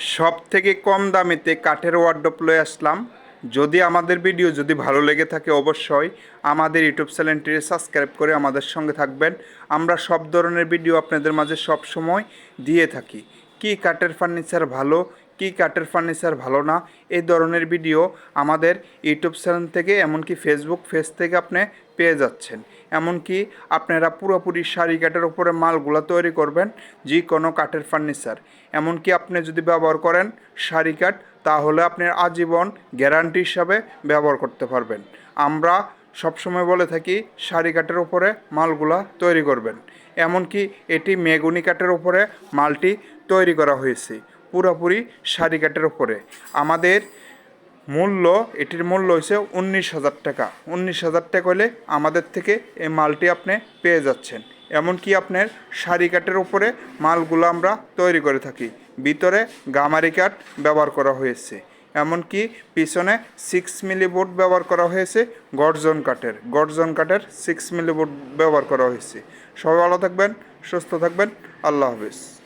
সব থেকে কম দামেতে কাঠের ওয়ার্ডপ লয়ে আসলাম। যদি আমাদের ভিডিও যদি ভালো লেগে থাকে অবশ্যই আমাদের ইউটিউব চ্যানেলটি সাবস্ক্রাইব করে আমাদের সঙ্গে থাকবেন। আমরা সব ধরনের ভিডিও আপনাদের মাঝে সব সময় দিয়ে থাকি। কি কাঠের ফার্নিচার ভালো কি কাঠের ফার্নিচার ভালো না, এই ধরনের ভিডিও আমাদের ইউটিউব চ্যানেল থেকে এমনকি ফেসবুক পেজ থেকে আপনি পেয়ে যাচ্ছেন। এমনকি আপনারা পুরোপুরি শাড়ি কাঠের উপরে মালগুলো তৈরি করবেন যে কোনো কাঠের ফার্নিচার এমনকি আপনি যদি ব্যবহার করেন শাড়ি কাঠ, তাহলে আপনি আজীবন গ্যারান্টি হিসাবে ব্যবহার করতে পারবেন। আমরা সবসময় বলে থাকি, শাড়ি কাঠের উপরে মালগুলা তৈরি করবেন। এমনকি এটি মেগুনি কাঠের উপরে মালটি তৈরি করা হয়েছে। পুরোপুরি শাড়ি কাঠের উপরে। আমাদের মূল্য, এটির মূল্য হয়েছে উনিশ হাজার টাকা। উনিশ হাজার টাকা হলে আমাদের থেকে এই মালটি আপনি পেয়ে যাচ্ছেন। এমনকি আপনার শাড়ি কাঠের উপরে মালগুলো আমরা তৈরি করে থাকি। ভিতরে গামারি কাঠ ব্যবহার করা হয়েছে। এমনকি পিছনে সিক্স মিলি বোর্ড ব্যবহার করা হয়েছে গর্জন কাঠের। গর্জন কাঠের সিক্স মিলি বোর্ড ব্যবহার করা হয়েছে। সবাই ভালো থাকবেন, সুস্থ থাকবেন। আল্লাহ হাফিজ।